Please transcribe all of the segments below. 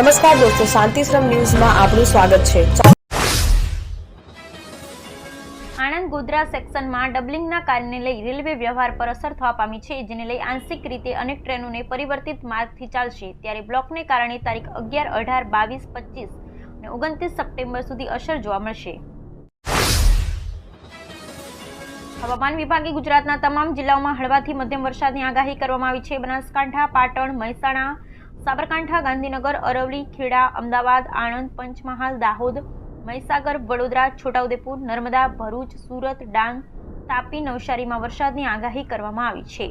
નમસ્કાર દોસ્તો, શાંતિશ્રમ ન્યૂઝમાં આપનું સ્વાગત છે. આણંદ ગોધરા સેક્શનમાં ડબલિંગના કારણે લઈ રેલવે વ્યવહાર પર અસર થવા પામી છે, જેને લઈ આંશિક રીતે અનેક ટ્રેનોને પરિવર્તિત માર્ગથી ચાલશે. ત્યારે બ્લોકને કારણે તારીખ અગિયાર, અઢાર, બાવીસ, પચીસ અને ઓગણત્રીસ સપ્ટેમ્બર સુધી અસર જોવા મળશે. હવામાન વિભાગે ગુજરાતના તમામ જિલ્લાઓમાં હળવાથી મધ્યમ વરસાદની આગાહી કરવામાં આવી છે. બનાસકાંઠા, પાટણ, મહેસાણા સાબરકાંઠા, ગાંધીનગર અરવલી ખેડા, અમદાવાદ, આણંદ, પંચમહાલ, દાહોદ, મહીસાગર, વડોદરા, છોટાઉદેપુર, નર્મદા, ભરૂચ, સુરત, ડાંગ, તાપી, નવસારીમાં વરસાદની આગાહી કરવામાં આવી છે.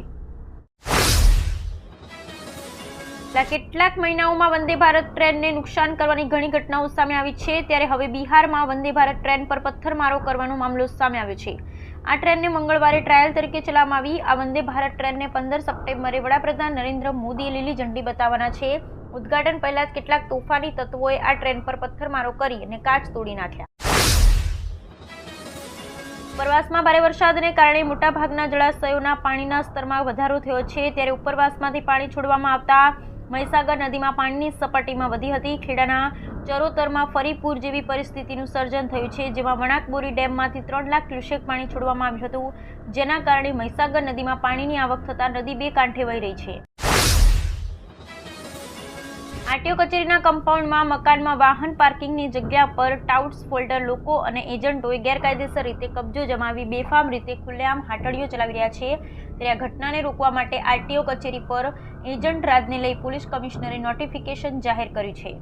કેટલાક મહિનાઓમાં વંદે ભારત ટ્રેનને નુકસાન કરવાની ઘણી ઘટનાઓ સામે આવી છે. ત્યારે હવે બિહારમાં વંદે ભારત ટ્રેન પર પથ્થરમારો કરવાનો મામલો સામે આવ્યો છે. આ ટ્રેનને મંગળવારે ટ્રાયલ તરીકે ચલાવવામાં આવી. આ વંદે ભારત ટ્રેનને પંદર સપ્ટેમ્બરે વડાપ્રધાન નરેન્દ્ર મોદીએ લીલી ઝંડી બતાવવાના છે. ઉદઘાટન પહેલા જ કેટલાક તોફાની તત્વોએ આ ટ્રેન પર પથ્થરમારો કરી અને કાચ તોડી નાખ્યા. ઉપરવાસમાં ભારે વરસાદને કારણે મોટાભાગના જળાશયોના પાણીના સ્તરમાં વધારો થયો છે. ત્યારે ઉપરવાસમાંથી પાણી છોડવામાં આવતા મહીસાગર નદીમાં પાણીની સપાટીમાં વધી હતી. ખેડાના ચરોતરમાં ફરી પૂર જેવી પરિસ્થિતિનું સર્જન થયું છે, જેમાં વણાકબોરી ડેમમાંથી ત્રણ લાખ ક્યુસેક પાણી છોડવામાં આવ્યું હતું, જેના કારણે મહીસાગર નદીમાં પાણીની આવક થતાં નદી બે કાંઠે વહી રહી છે. આરટીઓ કચેરીના કમ્પાઉન્ડમાં મકાનમાં વાહન પાર્કિંગની જગ્યા પર ટાઉટ્સ, ફોલ્ડર, લોકો અને એજન્ટોએ ગેરકાયદેસર રીતે કબજો જમાવી બેફામ રીતે ખુલ્લેઆમ હાટડીઓ ચલાવી રહ્યા છે. ત્યારે આ ઘટનાને રોકવા માટે આરટીઓ કચેરી પર એજન્ટ રાજને લઈ પોલીસ કમિશનરે નોટિફિકેશન જાહેર કર્યું છે.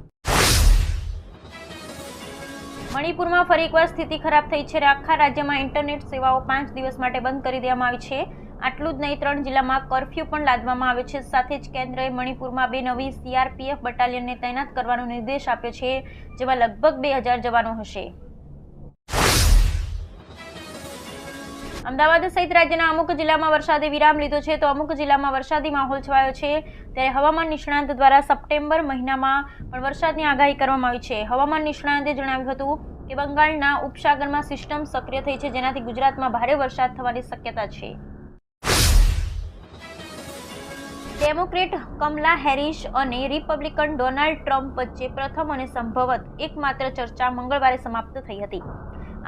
મણિપુરમાં ફરી એકવાર સ્થિતિ ખરાબ થઈ છે. આખા રાજ્યમાં ઇન્ટરનેટ સેવાઓ પાંચ દિવસ માટે બંધ કરી દેવામાં આવી છે. આટલું જ નહીં, ત્રણ જિલ્લામાં કરફ્યુ પણ લાદવામાં આવ્યો છે. સાથે જ કેન્દ્રએ મણિપુરમાં બે નવી સીઆરપીએફ બટાલિયનને તૈનાત કરવાનો નિર્દેશ આપ્યો છે, જેમાં લગભગ બે હજાર જવાનો હશે. અમદાવાદ સહિત રાજ્યના અમુક જિલ્લામાં વરસાદે વિરામ લીધો છે. તો અમુક જિલ્લામાં વરસાદી માહોલ છવાયો છે. ત્યારે હવામાન નિષ્ણાંત દ્વારા સપ્ટેમ્બર મહિનામાં પણ વરસાદની આગાહી કરવામાં આવી છે. હવામાન નિષ્ણાંતે જણાવ્યું હતું કે બંગાળના ઉપસાગરમાં સિસ્ટમ સક્રિય થઈ છે. જેનાથી ગુજરાતમાં ભારે વરસાદ થવાની શક્યતા છે. ડેમોક્રેટ કમલા હેરિસ અને રિપબ્લિકન ડોનાલ્ડ ટ્રમ્પ વચ્ચે પ્રથમ અને સંભવત એકમાત્ર ચર્ચા મંગળવારે સમાપ્ત થઈ હતી.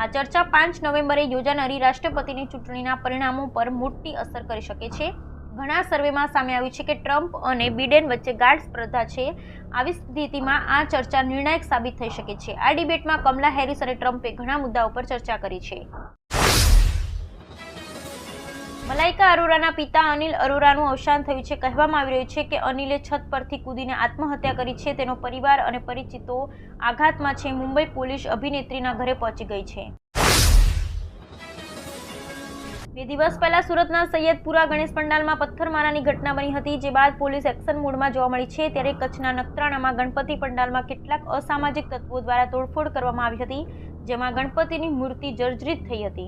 આ ચર્ચા પાંચ નવેમ્બરે યોજાનારી રાષ્ટ્રપતિની ચૂંટણીના પરિણામો પર મોટી અસર કરી શકે છે. ઘણા સર્વેમાં સામે આવ્યું છે કે ટ્રમ્પ અને બિડેન વચ્ચે ગાઢ સ્પર્ધા છે. આવી સ્થિતિમાં આ ચર્ચા નિર્ણાયક સાબિત થઈ શકે છે. આ ડિબેટમાં કમલા હેરિસ અને ટ્રમ્પે ઘણા મુદ્દાઓ પર ચર્ચા કરી છે. મલાઇકા અરોરાના પિતા અનિલ અરોરાનું અવસાન થયું છે. કહેવામાં આવી રહ્યું છે કે અનિલે છત પરથી કૂદીને આત્મહત્યા કરી છે. તેનો પરિવાર અને પરિચિતો આઘાતમાં છે. મુંબઈ પોલીસ અભિનેત્રીના ઘરે પહોંચી ગઈ છે. બે દિવસ પહેલા સુરતના સૈયદપુરા ગણેશ પંડાલમાં પથ્થરમારાની ઘટના બની હતી, જે બાદ પોલીસ એક્શન મોડમાં જોવા મળી છે. ત્યારે કચ્છના નખત્રાણામાં ગણપતિ પંડાલમાં કેટલાક અસામાજિક તત્વો દ્વારા તોડફોડ કરવામાં આવી હતી, જેમાં ગણપતિની મૂર્તિ જર્જરિત થઈ હતી.